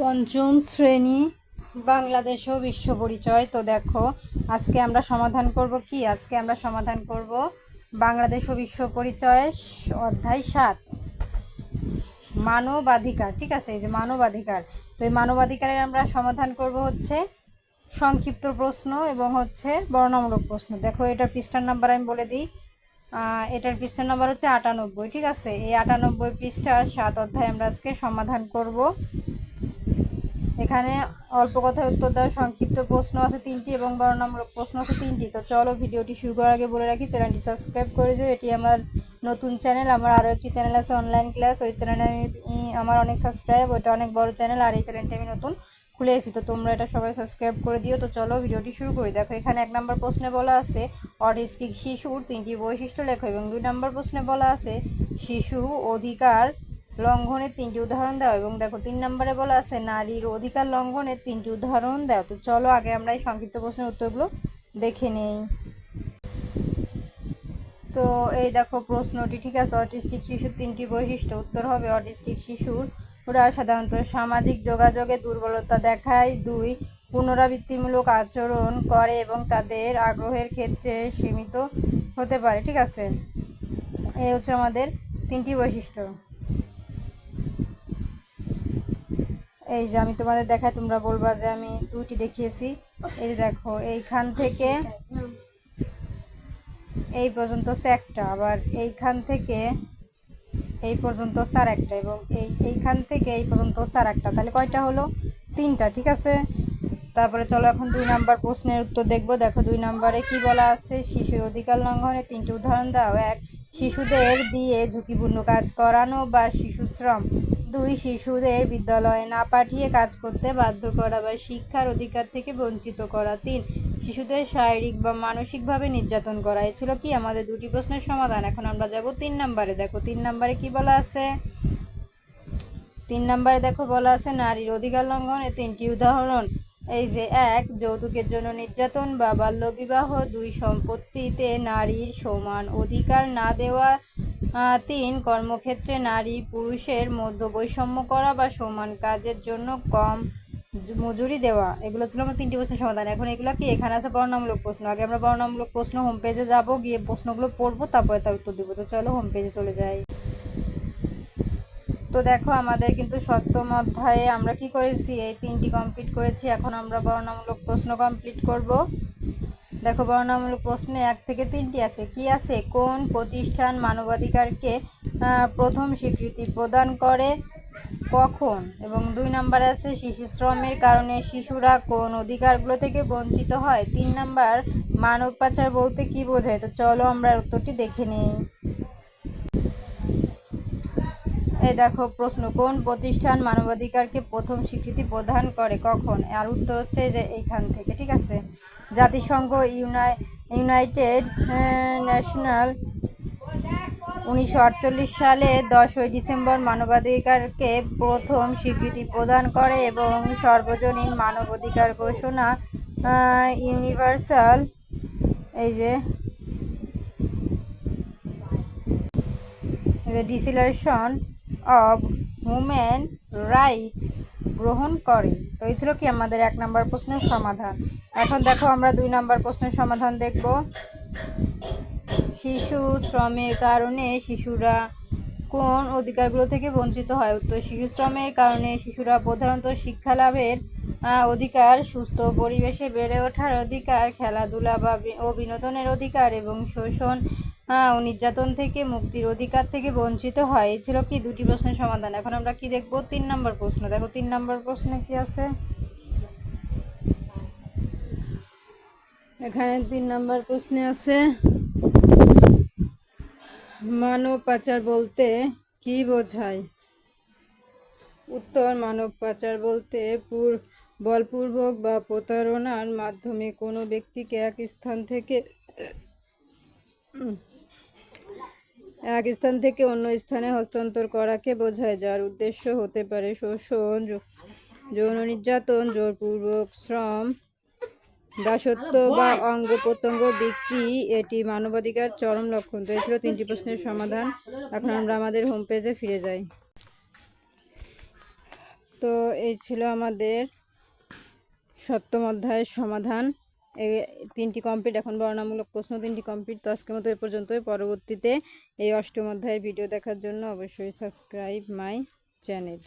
পঞ্চম শ্রেণি, বাংলাদেশ ও বিশ্ব পরিচয়। তো দেখো, আজকে আমরা সমাধান করব কি? আজকে আমরা সমাধান করব বাংলাদেশ ও বিশ্ব পরিচয় অধ্যায় সাত। মানবাধিকার, ঠিক আছে? এই যে মানবাধিকার। তো এই মানবাধিকারের আমরা সমাধান করব হচ্ছে সংক্ষিপ্ত প্রশ্ন এবং হচ্ছে বর্ণনামূলক প্রশ্ন। দেখো, এটার পৃষ্ঠার নাম্বার আমি বলে দিই। এটার পৃষ্ঠার নাম্বার হচ্ছে আটানব্বই, ঠিক আছে? এই আটানব্বই পৃষ্ঠার সাত অধ্যায় আমরা আজকে সমাধান করব। এখানে অল্প কথায় উত্তর দেওয়ার সংক্ষিপ্ত প্রশ্ন আছে তিনটি এবং বর্ণনামূলক প্রশ্ন আছে তিনটি। তো চলো ভিডিওটি শুরু করার আগে বলে রাখি, চ্যানেলটি সাবস্ক্রাইব করে দিও। এটি আমার নতুন চ্যানেল, আমার আরও একটি চ্যানেল আছে অনলাইন ক্লাস ওই চ্যানেলে আমি আমার অনেক সাবস্ক্রাইব ওইটা অনেক বড় চ্যানেল, আর এই চ্যানেলটি আমি নতুন খুলে এসেছি। তো তোমরা এটা সবাই সাবস্ক্রাইব করে দিও। তো চলো ভিডিওটি শুরু করি। দেখো, এখানে এক নম্বর প্রশ্নে বলা আছে অটিস্টিক শিশুর তিনটি বৈশিষ্ট্য লেখো এবং দুই নম্বর প্রশ্নে বলা আছে, শিশু অধিকার লঙ্ঘনের তিনটি উদাহরণ দাও এবং দেখো তিন নম্বরে বলা আছে, নারীর অধিকার লঙ্ঘনের তিনটি উদাহরণ দাও। তো চলো আগে আমরা এই সংক্ষিপ্ত প্রশ্নের উত্তরগুলো দেখে নেই। তো এই দেখো প্রশ্নটি, ঠিক আছে? অটিস্টিক শিশুর তিনটি বৈশিষ্ট্য। উত্তর হবে, অটিস্টিক শিশুর ওরা সাধারণত সামাজিক যোগাযোগে দুর্বলতা দেখায়। দুই, পুনরাবৃত্তিমূলক আচরণ করে এবং তাদের আগ্রহের ক্ষেত্রে সীমিত হতে পারে, ঠিক আছে? এই হচ্ছে আমাদের তিনটি বৈশিষ্ট্য। এই যে আমি তোমাদের দেখাই, তোমরা বলবা যে আমি দুটি দেখিয়েছি। এই দেখো, এইখান থেকে এই পর্যন্ত হচ্ছে একটা আবার এইখান থেকে এই পর্যন্ত চার একটা এবং এই এইখান থেকে এই পর্যন্ত চার একটা। তাহলে কয়টা হলো? তিনটা, ঠিক আছে? তারপরে চলো এখন দুই নাম্বার প্রশ্নের উত্তর দেখব। দেখো, দুই নাম্বারে কি বলা আছে? শিশুর অধিকার লঙ্ঘনে তিনটি উদাহরণ দাও। এক, শিশুদের দিয়ে ঝুঁকিপূর্ণ কাজ করানো বা শিশু শ্রম। দুই শিশুদের বিদ্যালয়ে না পাঠিয়ে কাজ করতে বাধ্য করা বা শিক্ষার অধিকার থেকে বঞ্চিত করা। তিন, শিশুদের শারীরিক বা মানসিকভাবে নির্যাতন করা। এ ছিল কি? আমাদের দুটি প্রশ্নের সমাধান। এখন আমরা যাব তিন নাম্বারে। দেখো, তিন নাম্বারে কি বলা আছে? তিন নম্বরে দেখো বলা আছে, নারীর অধিকার লঙ্ঘনের তিনটি উদাহরণ। এই যে এক, যৌতুকের জন্য নির্যাতন বা বাল্যবিবাহ। দুই, সম্পত্তিতে নারীর সমান অধিকার না দেওয়া। তিন, কর্মক্ষেত্রে নারী পুরুষের মধ্যে বৈষম্য করা বা সমান কাজের জন্য কম মজুরি দেওয়া, এগুলো ছিল আমার তিনটি প্রশ্নের সমাধান। এখন এগুলো কি? এখানে আছে বর্ণনামূলক প্রশ্ন। আগে আমরা বর্ণামূলক প্রশ্ন হোম পেজে যাব, গিয়ে প্রশ্নগুলো পড়ব, তারপরে তার উত্তর দিব। তো চলো হোম পেজে চলে যাই। তো দেখো, আমাদের কিন্তু সপ্তম অধ্যায়ে আমরা কি করেছি? এই তিনটি কমপ্লিট করেছি। এখন আমরা বর্ণামূলক প্রশ্ন কমপ্লিট করব। দেখো, বর্ণনামূলক প্রশ্নে এক থেকে তিনটি আছে। কি আছে? কোন প্রতিষ্ঠান মানবাধিকারকে প্রথম স্বীকৃতি প্রদান করে? কখন? এবং দুই নাম্বার আছে, শিশু শ্রমের কারণে শিশুরা কোন অধিকারগুলো থেকে বঞ্চিত হয়? তিন নাম্বার, মানব পাচার বলতে কি বোঝায়? তো চলো আমরা উত্তরটি দেখে নিই। এই দেখো, প্রশ্ন, কোন প্রতিষ্ঠান মানবাধিকারকে প্রথম স্বীকৃতি প্রদান করে? কখন? আর উত্তর হচ্ছে যে এইখান থেকে, ঠিক আছে? জাতিসংঘ ইউনাই, ইউনাইটেড ন্যাশনাল। উনিশশো আটচল্লিশ সালে দশই ডিসেম্বর মানবাধিকারকে প্রথম স্বীকৃতি প্রদান করে এবং সর্বজনীন মানবাধিকার ঘোষণা ইউনিভার্সাল। এই যে ডিসিলারেশন অব হিউম্যান রাইটস। গ্রহণ করে। তো এই ছিল কি আমাদের এক নম্বর প্রশ্নের সমাধান। এখন দেখো আমরা দুই নম্বর প্রশ্নের সমাধান দেখব। শিশু শ্রমের কারণে শিশুরা কোন অধিকারগুলো থেকে বঞ্চিত হয়? উত্তর, শিশু শ্রমের কারণে শিশুরা প্রধানত শিক্ষা লাভের অধিকার, সুস্থ পরিবেশে বেড়ে ওঠার অধিকার, খেলাধুলা বা, ও বিনোদনের অধিকার এবং শোষণ ও নির্যাতন থেকে, মুক্তির অধিকার থেকে বঞ্চিত হয়। ছিল কি? দুটি প্রশ্নের সমাধান। এখন আমরা কি দেখব? তিন নম্বর প্রশ্ন। দেখো, তিন নম্বর প্রশ্নে কি আছে? এখানে তিন নম্বর প্রশ্নে আছে, মানব পাচার বলতে কি বোঝায়? উত্তর, মানব পাচার বলতে পুর, বলপূর্বক বা প্রতারণার মাধ্যমে কোনো ব্যক্তিকে এক স্থান থেকে এক স্থান থেকে অন্য স্থানে হস্তান্তর করাকে বোঝায়, যার উদ্দেশ্য হতে পারে শোষণ যৌন নির্যাতন, জোরপূর্বক শ্রম, দাসত্ব বা অঙ্গ প্রত্যঙ্গ বিক্রি। এটি মানবাধিকার চরম লক্ষণ। তো ছিল তিনটি প্রশ্নের সমাধান। এখন আমরা আমাদের হোম পেজে ফিরে যাই। তো এই ছিল আমাদের সপ্তম অধ্যায়ের সমাধান। তিনটি কমপ্লিট এখন বর্ণামূলক প্রশ্ন, তিনটি কমপ্লিট তো আজকের মতো এ পর্যন্তই। পরবর্তীতে এই অষ্টম অধ্যায়ের ভিডিও দেখার জন্য অবশ্যই সাবস্ক্রাইব মাই চ্যানেল